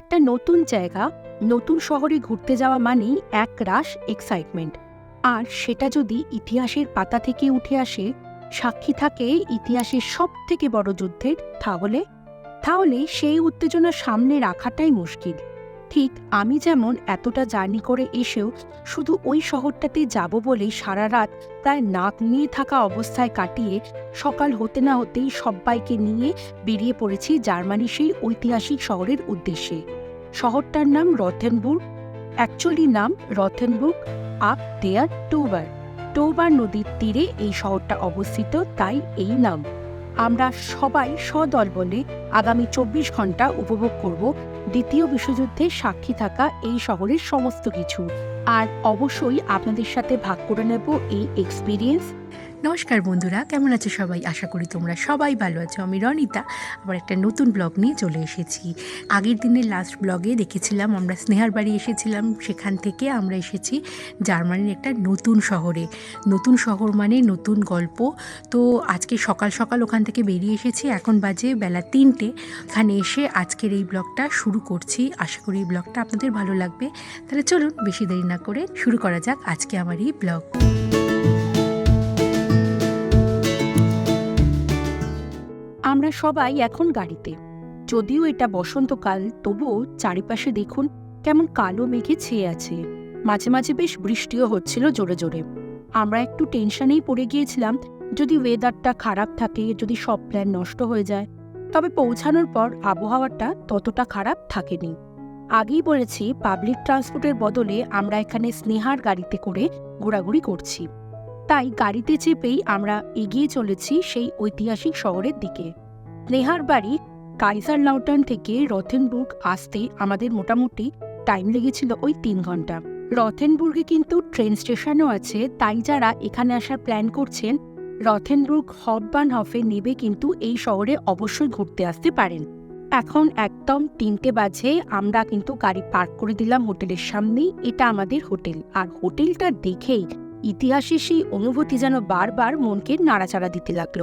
একটা নতুন জায়গা, নতুন শহরে ঘুরতে যাওয়া মানেই এক রাশ এক্সাইটমেন্ট আর সেটা যদি ইতিহাসের পাতা থেকে উঠে আসে, সাক্ষী থাকে ইতিহাসের সব থেকে বড় যুদ্ধের, তাহলে? তাহলে সেই উত্তেজনা সামনে রাখাটাই মুশকিল। ঠিক আমি যেমন এতটা জার্নি করে এসেও শুধু ওই শহরটাতে যাব বলেই সারা রাত প্রায় নাক নিয়ে থাকা অবস্থায় কাটিয়ে সকাল হতে না হতেই সব্বাইকে নিয়ে বেরিয়ে পড়েছি জার্মানির সেই ঐতিহাসিক শহরের উদ্দেশ্যে। শহরটার নাম রথেনবুর্গ। অ্যাকচুয়ালি নাম রথেনবুর্গ আপ দেয়ার টোবার। টোবার নদীর তীরে এই শহরটা অবস্থিত, তাই এই নাম। আমরা সবাই সদল বলে আগামী চব্বিশ ঘণ্টা উপভোগ করব দ্বিতীয় বিশ্বযুদ্ধে সাক্ষী থাকা এই শহরের সমস্ত কিছু। আর অবশ্যই আপনাদের সাথে ভাগ করে নেব এই এক্সপিরিয়েন্স নমস্কার বন্ধুরা, কেমন আছো সবাই? আশা করি তোমরা সবাই ভালো আছো। আমি রনিতা, আবার একটা নতুন ব্লগ নিয়ে চলে এসেছি। আগের দিনের লাস্ট ব্লগে দেখেছিলাম, আমরা স্নেহার বাড়ি এসেছিলাম, সেখান থেকে আমরা এসেছি জার্মানির একটা নতুন শহরে। নতুন শহর মানে নতুন গল্প। তো আজকে সকাল সকাল ওখান থেকে বেরিয়ে এসেছি, এখন বাজে বেলা তিনটে। এখানে এসে আজকের এই ব্লগটা শুরু করছি। আশা করি এই ব্লগটা আপনাদের ভালো লাগবে। তাহলে চলুন, বেশি দেরি না করে শুরু করা যাক আজকে আমার এই ব্লগ। আমরা সবাই এখন গাড়িতে। যদিও এটা বসন্তকাল, তবুও চারিপাশে দেখুন কেমন কালো মেঘে ছেয়ে আছে। মাঝে মাঝে বেশ বৃষ্টিও হচ্ছিল জোরে জোরে। আমরা একটু টেনশনেই পড়ে গিয়েছিলাম, যদি ওয়েদারটা খারাপ থাকে, যদি সব প্ল্যান নষ্ট হয়ে যায়। তবে পৌঁছানোর পর আবহাওয়াটা ততটা খারাপ থাকেনি। আগেই বলেছি পাবলিক ট্রান্সপোর্টের বদলে আমরা এখানে স্নেহার গাড়িতে করে ঘোরাঘুরি করছি। তাই গাড়িতে চেপেই আমরা এগিয়ে চলেছি সেই ঐতিহাসিক শহরের দিকে। স্নেহার বাড়ি কাইসার লাউটান থেকে রথেনবুর্গ আসতে আমাদের মোটামুটি টাইম লেগেছিল ওই তিন ঘণ্টা। রথেনবুর্গে কিন্তু ট্রেন স্টেশনও আছে, তাই যারা এখানে আসার প্ল্যান করছেন, রথেনবুর্গ হববান হফে নেবে কিন্তু এই শহরে অবশ্যই ঘুরতে আসতে পারেন। এখন একদম তিনটে বাজে, আমরা কিন্তু গাড়ি পার্ক করে দিলাম হোটেলের সামনেই, এটা আমাদের হোটেল। আর হোটেলটা দেখেই ইতিহাসে সেই অনুভূতি যেন বারবার মনকে নাড়াচাড়া দিতে লাগল।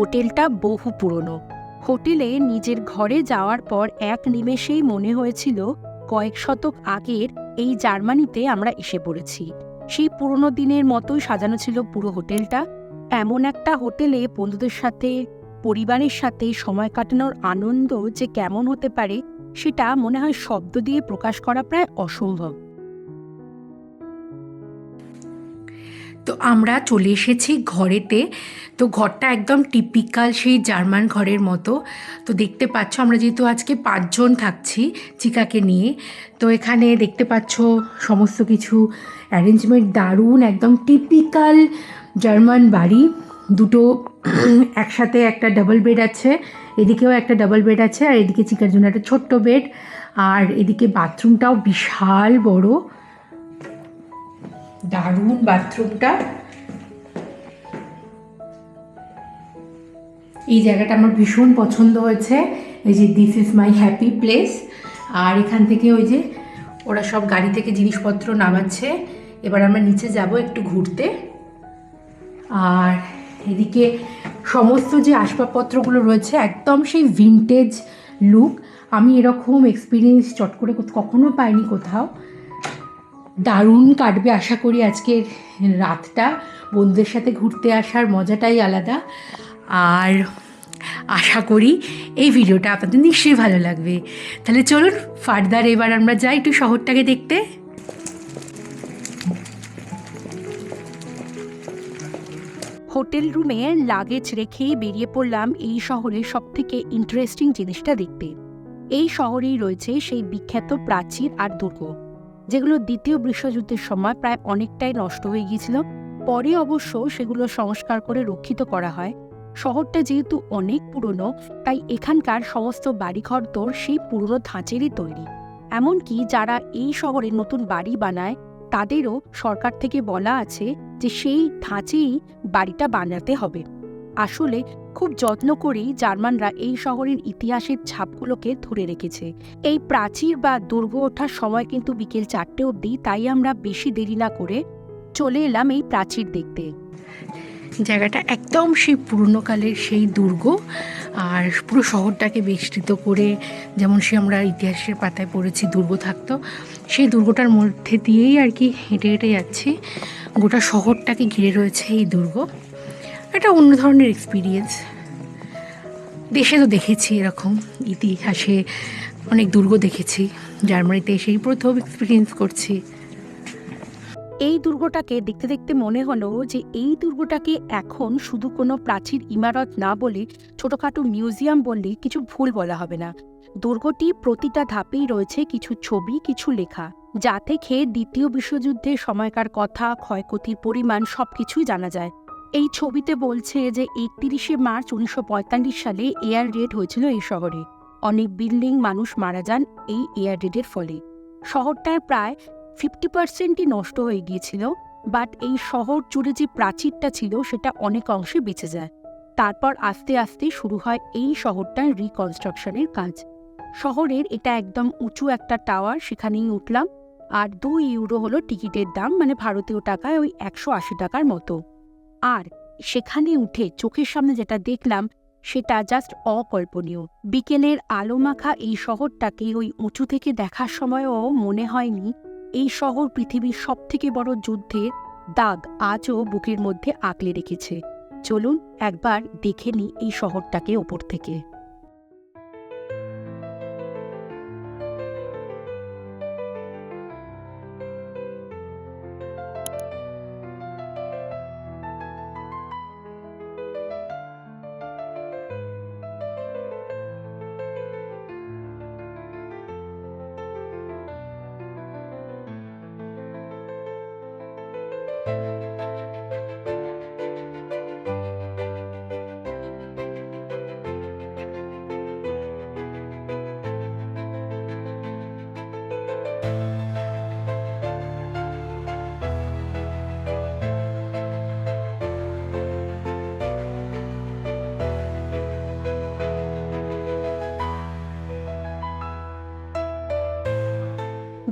হোটেলটা বহু পুরনো। হোটেলে নিজের ঘরে যাওয়ার পর এক নিমেষেই মনে হয়েছিল কয়েক শতক আগের এই জার্মানিতে আমরা এসে পড়েছি। সেই পুরনো দিনের মতোই সাজানো ছিল পুরো হোটেলটা। এমন একটা হোটেলে বন্ধুদের সাথে, পরিবারের সাথে সময় কাটানোর আনন্দ যে কেমন হতে পারে, সেটা মনে হয় শব্দ দিয়ে প্রকাশ করা প্রায় অসম্ভব। তো আমরা চলে এসেছি ঘরেতে। তো ঘরটা একদম টিপিক্যাল সেই জার্মান ঘরের মতো। তো দেখতে পাচ্ছ, আমরা যেহেতু আজকে পাঁচজন থাকছি চিকাকে নিয়ে, তো এখানে দেখতে পাচ্ছ সমস্ত কিছু। অ্যারেঞ্জমেন্ট দারুণ, একদম টিপিক্যাল জার্মান বাড়ি। দুটো একসাথে একটা ডাবল বেড আছে, এদিকেও একটা ডাবল বেড আছে, আর এদিকে চিকার জন্য একটা ছোট্ট বেড আর এদিকে বাথরুমটাও বিশাল বড়। দারুণ বাথরুমটা। এই জায়গাটা আমার ভীষণ পছন্দ হয়েছে। এই যে this is my happy place আর এখান থেকে ওই যে, ওরা সব গাড়ি থেকে জিনিসপত্র নামাচ্ছে। এবার আমরা নিচে যাব একটু ঘুরতে। আর এদিকে সমস্ত যে আসবাবপত্রগুলো রয়েছে, একদম সেই ভিনটেজ লুক আমি এরকম এক্সপিরিয়েন্স চট করে কখনো পাইনি কোথাও। দারুণ কাটবে আশা করি আজকের রাতটা। বন্ধুদের সাথে ঘুরতে আসার মজাটাই আলাদা। আর আশা করি এই ভিডিওটা আপনাদের নিশ্চয়ই ভালো লাগবে। তাহলে চলুন, ফার্দার এবার আমরা যাই একটু শহরটাকে দেখতে। হোটেল রুমে লাগেজ রেখেই বেরিয়ে পড়লাম এই শহরের সবথেকে ইন্টারেস্টিং জিনিসটা দেখতে। এই শহরেই রয়েছে সেই বিখ্যাত প্রাচীর আর দুর্গ। যেগুলো দ্বিতীয় বিশ্বযুদ্ধের সময় প্রায় অনেকটাই নষ্ট হয়ে গিয়েছিল, পরে অবশ্য সেগুলো সংস্কার করে রক্ষিত করা হয়। শহরটা যেহেতু অনেক পুরনো, তাই এখানকার সমস্ত বাড়িঘর তোর সেই পুরনো ধাঁচেরই তৈরি। এমনকি যারা এই শহরে নতুন বাড়ি বানায়, তাদেরও সরকার থেকে বলা আছে যে সেই ধাঁচেই বাড়িটা বানাতে হবে। আসলে খুব যত্ন করেই জার্মানরা এই শহরের ইতিহাসের ছাপগুলোকে ধরে রেখেছে। এই প্রাচীর বা দুর্গ ওঠার সময় কিন্তু বিকেল চারটে অবধি তাই আমরা বেশি দেরি না করে চলে এলাম এই প্রাচীর দেখতে। জায়গাটা একদম সেই পুরনো কালের সেই দুর্গ, আর পুরো শহরটাকে বেষ্টিত করে যেমন সে আমরা ইতিহাসের পাতায় পড়েছি দুর্গ থাকতো, সেই দুর্গটার মধ্যে দিয়েই আর কি হেঁটে হেঁটে যাচ্ছি। গোটা শহরটাকে ঘিরে রয়েছে এই দুর্গ। একটা অন্য ধরনের এক্সপিরিয়েন্স দেশে তো দেখেছি এরকম, ইতিহাসে অনেক দুর্গ দেখেছি, জার্মানিতে এসেই প্রথম এক্সপিরিয়েন্স করছি। এই দুর্গটাকে দেখতে দেখতে মনে হলো যে এই দুর্গটাকে এখন শুধু কোনো প্রাচীর ইমারত না বলে ছোটোখাটো মিউজিয়াম বললে কিছু ভুল বলা হবে না। দুর্গটি প্রতিটা ধাপেই রয়েছে কিছু ছবি, কিছু লেখা, যা থেকে দ্বিতীয় বিশ্বযুদ্ধের সময়কার কথা, ক্ষয়ক্ষতির পরিমাণ সব কিছুই জানা যায়। এই ছবিতে বলছে যে একত্রিশে মার্চ উনিশশো পঁয়তাল্লিশ সালে এয়ার রেড হয়েছিল এই শহরে। অনেক বিল্ডিং মানুষ মারা যান এই এয়ার রেডের ফলে। শহরটার প্রায় ফিফটি পার্সেন্টই নষ্ট হয়ে গিয়েছিল, বাট এই শহর জুড়ে যে প্রাচীরটা ছিল সেটা অনেক অংশে বেঁচে যায়। তারপর আস্তে আস্তে শুরু হয় এই শহরটার রিকনস্ট্রাকশনের কাজ। শহরের এটা একদম উঁচু একটা টাওয়ার সেখানেই উঠলাম। আর দুই ইউরো হলো টিকিটের দাম মানে ভারতীয় টাকায় ওই একশো আশি টাকার মতো। আর সেখানে উঠে চোখের সামনে যেটা দেখলাম, সেটা জাস্ট অকল্পনীয়। বিকেলের আলোমাখা এই শহরটাকে ওই উঁচু থেকে দেখার সময়ও মনে হয়নি। এই শহর পৃথিবীর সবথেকে বড় যুদ্ধের দাগ আজও বুকের মধ্যে আঁকলে রেখেছে। চলুন একবার দেখে নিই এই শহরটাকে ওপর থেকে।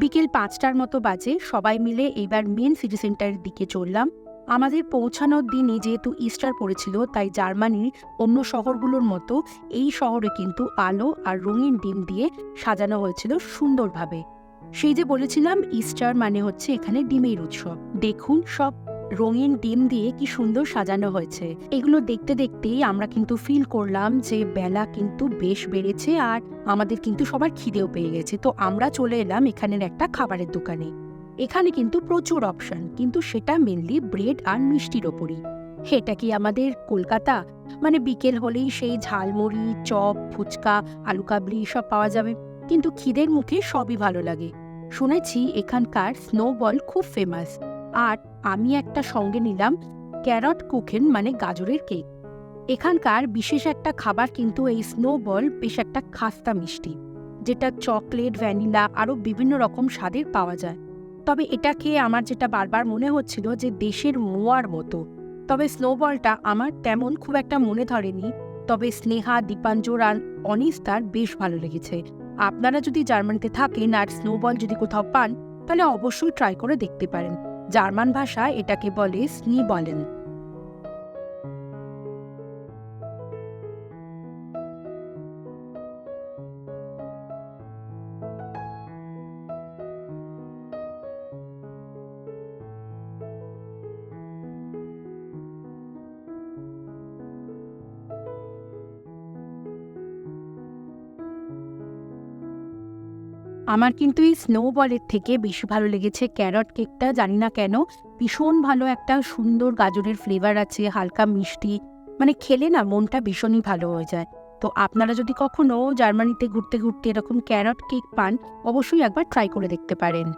বিকেল পাঁচটার মতো বাজে সবাই মিলে এবার মেন সিটি সেন্টারের দিকে চললাম। আমাদের পৌঁছানোর দিনে যেহেতু ইস্টার পড়েছিল, তাই জার্মানির অন্য শহরগুলোর মতো এই শহরে কিন্তু আলো আর রঙিন ডিম দিয়ে সাজানো হয়েছিল সুন্দরভাবে। সেই যে বলেছিলাম ইস্টার মানে হচ্ছে এখানে ডিমের উৎসব। দেখুন সব রঙিন ডিম দিয়ে কি সুন্দর সাজানো হয়েছে। এগুলো দেখতে দেখতেই আমরা কিন্তু ফিল করলাম যে বেলা কিন্তু বেশ বেড়েছে আর আমাদের কিন্তু সবার খিদেও পেয়ে গেছে। তো আমরা চলে এলাম এখানের একটা খাবারের দোকানে। এখানে কিন্তু প্রচুর অপশন কিন্তু সেটা মেনলি ব্রেড আর মিষ্টির ওপরই। এটা কি আমাদের কলকাতা? মানে বিকেল হলেই সেই ঝালমুড়ি, চপ, ফুচকা, আলু কাবলি সব পাওয়া যাবে। কিন্তু খিদের মুখে সবই ভালো লাগে। শুনেছি এখানকার স্নোবল খুব ফেমাস আর আমি একটা সঙ্গে নিলাম ক্যারট কুকেন মানে গাজরের কেক। এখানকার বিশেষ একটা খাবার কিন্তু এই স্নোবল বেশ একটা খাস্তা মিষ্টি, যেটা চকলেট, ভ্যানিলা আরও বিভিন্ন রকম স্বাদের পাওয়া যায়। তবে এটা খেয়ে আমার যেটা বারবার মনে হচ্ছিল যে দেশের মোয়ার মতো। তবে স্নোবলটা আমার তেমন খুব একটা মনে ধরেনি, তবে স্নেহা, দীপাঞ্জর আর অনিস্তার বেশ ভালো লেগেছে। আপনারা যদি জার্মানিতে থাকেন আর স্নোবল যদি কোথাও পান, তাহলে অবশ্যই ট্রাই করে দেখতে পারেন। জার্মান ভাষায় এটাকে বলে স্নি বলেন। আমার কিন্তু এই স্নোবলের থেকে বেশি ভালো লেগেছে ক্যারট কেকটা জানি না কেন। ভীষণ ভালো একটা সুন্দর গাজরের ফ্লেভার আছে, হালকা মিষ্টি। মানে খেলে না মনটা ভীষণই ভালো হয়ে যায়। তো আপনারা যদি কখনো জার্মানিতে ঘুরতে ঘুরতে এরকম ক্যারট কেক পান, অবশ্যই একবার ট্রাই করে দেখতে পারেন।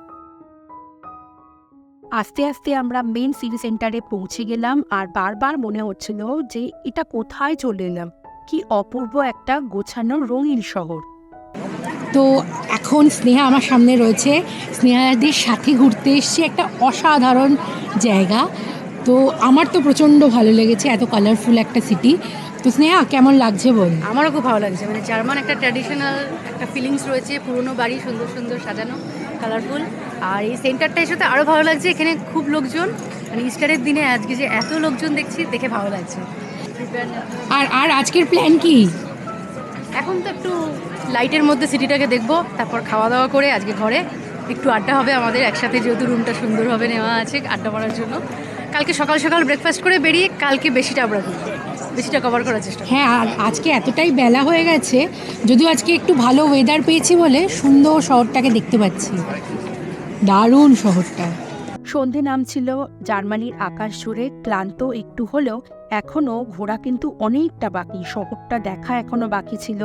আস্তে আস্তে আমরা মেন সিটি সেন্টারে পৌঁছে গেলাম আর বারবার মনে হচ্ছিল যে এটা কোথায় চলে এলাম। কি অপূর্ব একটা গোছানো রঙিন শহর। তো এখন স্নেহা আমার সামনে রয়েছে। স্নেহাদের সাথে ঘুরতে এসছি একটা অসাধারণ জায়গা। তো আমার তো প্রচণ্ড ভালো লেগেছে এত কালারফুল একটা সিটি তো স্নেহা কেমন লাগছে বল? আমারও খুব ভালো লাগছে। মানে জার্মান একটা ট্র্যাডিশনাল একটা ফিলিংস রয়েছে পুরনো বাড়ি সুন্দর সুন্দর সাজানো কালারফুল আর এই সেন্টারটা এসে তো আরও ভালো লাগছে এখানে খুব লোকজন। মানে ইস্টারের দিনে আজকে যে এত লোকজন দেখছি দেখে ভালো লাগছে। আর আর আজকের প্ল্যান কি? এখন তো একটু লাইটের মধ্যে সিটিটাকে দেখব তারপর খাওয়া দাওয়া করে আজকে ঘরে। একটু আড্ডা হবে আমাদের একসাথে যেহেতু রুমটা সুন্দরভাবে নেওয়া আছে আড্ডা মারার জন্য। কালকে সকাল সকাল ব্রেকফাস্ট করে বেরিয়ে কালকে বেশিটা আমরা ঘুরবো বেশিটা কভার করার চেষ্টা হ্যাঁ আর আজকে এতটাই বেলা হয়ে গেছে যদিও আজকে একটু ভালো ওয়েদার পেয়েছি বলে সুন্দর শহরটাকে দেখতে পাচ্ছি। দারুণ শহরটা। সন্ধে নামছিল জার্মানির আকাশ জুড়ে ক্লান্ত একটু হলেও এখনও ঘোরা কিন্তু অনেকটা বাকি শহরটা দেখা এখনও বাকি ছিল।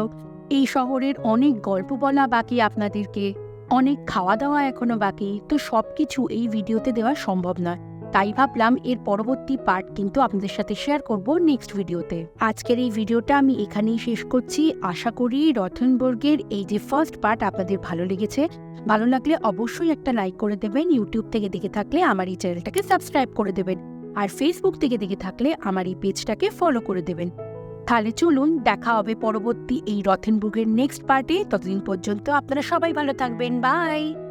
এই শহরের অনেক গল্প বলা বাকি আপনাদেরকে, অনেক খাওয়া দাওয়া এখনও বাকি, তো সব কিছু এই ভিডিওতে দেওয়া সম্ভব নয়। তাই ভাবলাম এর পরবর্তী পার্ট কিন্তু আপনাদের সাথে শেয়ার করব নেক্সট ভিডিওতে। আজকের এই ভিডিওটা আমি এখানেই শেষ করছি। আশা করি রথনবর্গের এই যে ফার্স্ট পার্ট আপনাদের ভালো লেগেছে, ভালো লাগলে অবশ্যই একটা লাইক করে দেবেন ইউটিউব থেকে দেখে থাকলে আমার এই চ্যানেলটাকে সাবস্ক্রাইব করে দেবেন, আর ফেসবুক থেকে দেখে থাকলে আমার এই পেজটাকে ফলো করে দেবেন। তাহলে চলুন, দেখা হবে পরবর্তী এই রথেনবুর্গের নেক্সট পার্টে ততদিন পর্যন্ত আপনারা সবাই ভালো থাকবেন। বাই